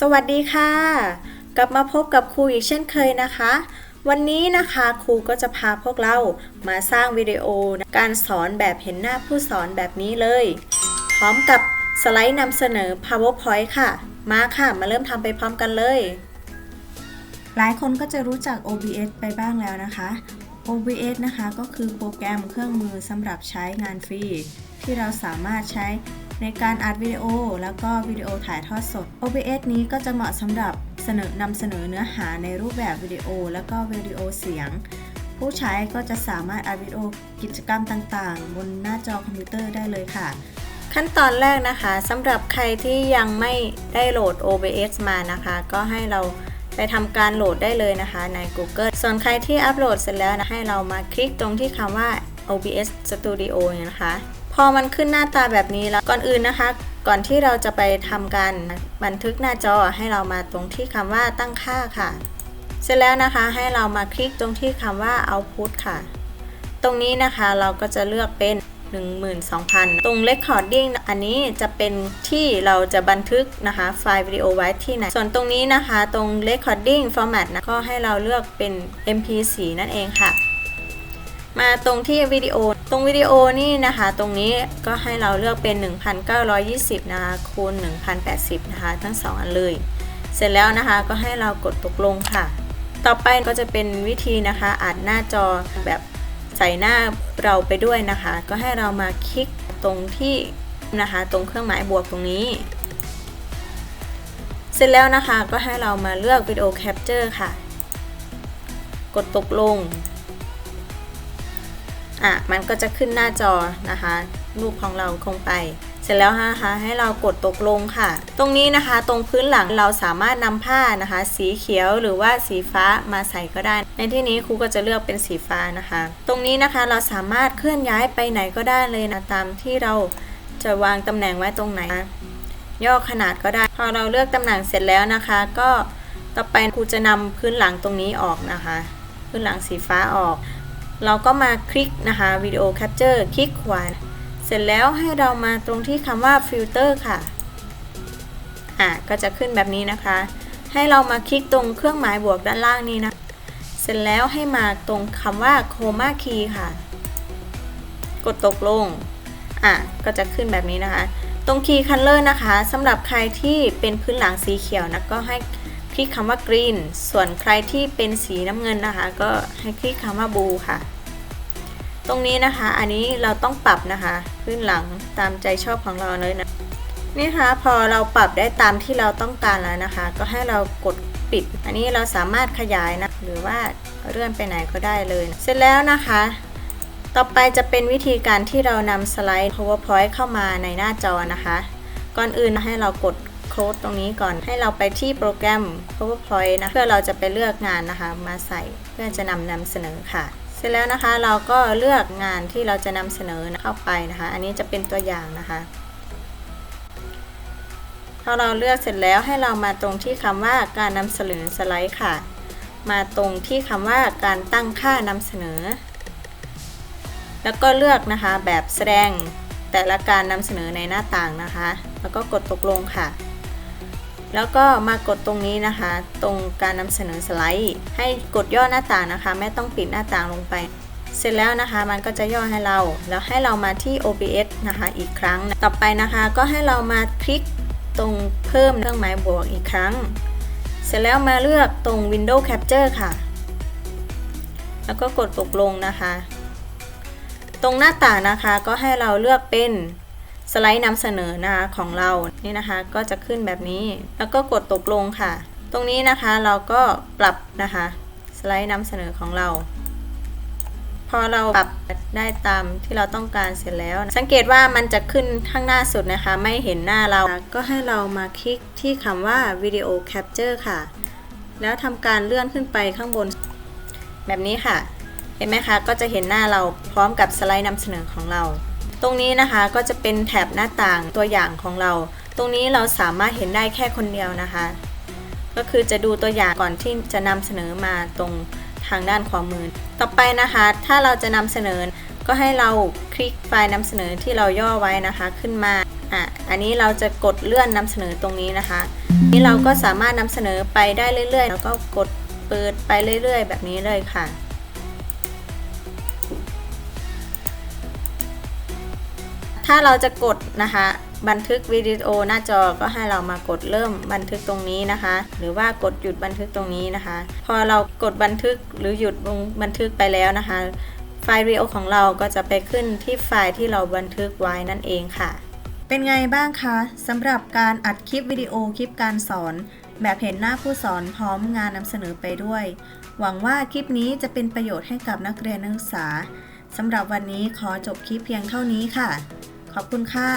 สวัสดีค่ะ กลับมาพบกับครูอีกเช่นเคยนะคะ วันนี้นะคะครูก็จะพาพวกเรามาสร้างวิดีโอการสอนแบบเห็นหน้าผู้สอนแบบนี้เลย พร้อมกับสไลด์นำเสนอ PowerPoint ค่ะ มาค่ะมาเริ่มทำไปพร้อมกันเลย หลายคนก็จะรู้จัก OBS ไปบ้างแล้วนะคะ OBS นะคะก็คือโปรแกรมเครื่องมือสำหรับใช้งานฟรี ที่เราสามารถใช้ ในการอัดวิดีโอ แล้วก็วิดีโอถ่ายทอดสด OBS นี้ก็จะเหมาะสำหรับเสนอนำเสนอเนื้อหาในรูปแบบวิดีโอ แล้วก็วิดีโอเสียง ผู้ใช้ก็จะสามารถอัดวิดีโอกิจกรรมต่างๆ บนหน้าจอคอมพิวเตอร์ได้เลยค่ะ ขั้นตอนแรกนะคะสำหรับใครที่ยังไม่ได้โหลด OBS มานะคะ ก็ให้เราไปทำการโหลดได้เลยนะคะใน Google ส่วนใครที่อัปโหลดเสร็จแล้วนะให้เรามาคลิกตรงที่คำว่า OBS Studio นะคะ พอมันขึ้นหน้าตาแบบนี้แล้วก่อนอื่นนะคะ ก่อนที่เราจะไปทำการบันทึกหน้าจอให้เรามาตรงที่คำว่าตั้งค่าค่ะ เสร็จแล้วนะคะให้เรามาคลิกตรงที่คำว่า Output ค่ะ ตรงนี้นะคะเราก็จะเลือกเป็น 12,000 ตรง Recording อันนี้จะเป็นที่เราจะบันทึกนะคะไฟล์วิดีโอไว้ที่ไหน ส่วนตรงนี้นะคะตรง Recording Format นะก็ให้เราเลือกเป็น MP4 นั่นเองค่ะ มาตรงที่วิดีโอ ตรงวิดีโอนี่นะคะ ตรงนี้ก็ให้เราเลือกเป็น 1920 นะคะคูณ 1080 นะคะ ทั้ง 2 อันเลย เสร็จแล้วนะคะก็ให้เรากดตกลงค่ะ ต่อไปก็จะเป็นวิธีนะคะอัดหน้าจอแบบใส่หน้าเราไปด้วยนะคะ ก็ให้เรามาคลิกตรงที่นะคะ ตรงเครื่องหมายบวกตรงนี้ เสร็จแล้วนะคะก็ให้เรามาเลือกวิดีโอแคปเจอร์ค่ะ กดตกลง อะมันก็จะขึ้นหน้าจอนะคะ รูปของเราคงไป เสร็จแล้วนะคะให้เรากดตกลงค่ะ ตรงนี้นะคะตรงพื้นหลังเราสามารถนำผ้านะคะ สีเขียวหรือว่าสีฟ้ามาใส่ก็ได้ ในที่นี้ครูก็จะเลือกเป็นสีฟ้านะคะ ตรงนี้นะคะเราสามารถเคลื่อนย้ายไปไหนก็ได้เลยนะตามที่เราจะวางตำแหน่งไว้ตรงไหน ย่อขนาดก็ได้ พอเราเลือกตำแหน่งเสร็จแล้วนะคะ ก็ต่อไปครูจะนำพื้นหลังตรงนี้ออกนะคะ พื้นหลังสีฟ้าออก เราก็มาคลิกนะคะวิดีโอแคปเจอร์คลิกขวาเสร็จแล้วให้เรามาตรงที่คำว่าฟิลเตอร์ค่ะอะ ก็จะขึ้นแบบนี้นะคะ ให้เรามาคลิกตรงเครื่องหมายบวกด้านล่างนี้นะ เสร็จแล้วให้มาตรงคำว่าโคม่าคีค่ะ กดตกลง อะ ก็จะขึ้นแบบนี้นะคะ ตรงคีย์คัลเลอร์นะคะสำหรับใครที่เป็นพื้นหลังสีเขียวนะก็ให้ คลิกคำว่า green ส่วนใครที่เป็นสีน้ำเงินนะคะ ก็ให้คลิกคำว่า blue ค่ะ ตรงนี้นะคะ อันนี้เราต้องปรับนะคะพื้นหลังตามใจชอบของเราเลยนะนี่ค่ะพอเราปรับได้ตามที่เราต้องการแล้วนะคะ ก็ให้เรากดปิด อันนี้เราสามารถขยายนะ หรือว่าเลื่อนไปไหนก็ได้เลยนะเสร็จแล้วนะคะ ต่อไปจะเป็นวิธีการที่เรานำสไลด์ PowerPoint เข้ามาในหน้าจอนะคะ ก่อนอื่นให้เรากด โค้ดตรงนี้ก่อน ให้เราไปที่โปรแกรม PowerPoint นะ เพื่อเราจะไปเลือกงานนะคะ มาใส่เพื่อจะนำนำเสนอค่ะเสร็จแล้วนะคะเราก็เลือกงานที่เราจะนำเสนอเข้าไปนะคะ อันนี้จะเป็นตัวอย่างนะคะพอเราเลือกเสร็จแล้วให้เรามาตรงที่คำว่าการนำเสนอสไลด์ค่ะ มาตรงที่คำว่าการตั้งค่านำเสนอ แล้วก็เลือกนะคะแบบแสดงแต่ละการนำเสนอในหน้าต่างนะคะ แล้วก็กดตกลงค่ะ แล้วก็มากดตรงนี้นะคะ ตรงการนำเสนอสไลด์ ให้กดย่อหน้าต่างนะคะ ไม่ต้องปิดหน้าต่างลงไป เสร็จแล้วนะคะ มันก็จะย่อให้เรา แล้วให้เรามาที่ OBS นะคะ อีกครั้ง ต่อไปนะคะ ก็ให้เรามาคลิกตรงเพิ่มเครื่องหมายบวกอีกครั้ง เสร็จแล้วมาเลือกตรง Window Capture ค่ะ แล้วก็กดตกลงนะคะ ตรงหน้าต่างนะคะก็ให้เราเลือกเป็น สไลด์นำเสนอนะคะของเรานี่นะคะก็จะขึ้นแบบนี้ แล้วก็กดตกลงค่ะ ตรงนี้นะคะเราก็ปรับนะคะสไลด์นำเสนอของเราพอเราปรับได้ตามที่เราต้องการเสร็จแล้ว สังเกตว่ามันจะขึ้นข้างหน้าสุดนะคะ ไม่เห็นหน้าเรา ก็ให้เรามาคลิกที่คำว่าวิดีโอแคปเจอร์ค่ะ แล้วทำการเลื่อนขึ้นไปข้างบน แบบนี้ค่ะ เห็นไหมคะ ก็จะเห็นหน้าเราพร้อมกับสไลด์นำเสนอของเรา ตรงนี้นะคะก็จะเป็นแถบหน้าต่างตัวอย่างของเรา ตรงนี้เราสามารถเห็นได้แค่คนเดียวนะคะ ก็คือจะดูตัวอย่างก่อนที่จะนำเสนอมาตรงทางด้านขวามือ ต่อไปนะคะ ถ้าเราจะนำเสนอ ก็ให้เราคลิกไฟล์นำเสนอที่เราย่อไว้นะคะขึ้นมาอะอันนี้เราจะกดเลื่อนนำเสนอตรงนี้นะคะ นี้เราก็สามารถนำเสนอไปได้เรื่อยๆ แล้วก็กดเปิดไปเรื่อย ๆ แบบนี้เลยค่ะ ถ้าเราจะกดนะคะ บันทึกวิดีโอหน้าจอก็ให้เรามากดเริ่มบันทึกตรงนี้นะคะ หรือว่ากดหยุดบันทึกตรงนี้นะคะ พอเรากดบันทึกหรือหยุดบันทึกไปแล้วนะคะ ไฟล์วิดีโอของเราก็จะไปขึ้นที่ไฟล์ที่เราบันทึกไว้นั่นเองค่ะ เป็นไงบ้างคะสำหรับการอัดคลิปวิดีโอคลิปการสอน แบบเห็นหน้าผู้สอนพร้อมงานนำเสนอไปด้วย หวังว่าคลิปนี้จะเป็นประโยชน์ให้กับนักเรียนนักศึกษาสำหรับวันนี้ขอจบคลิปเพียงเท่านี้ค่ะ ขอบคุณค่ะ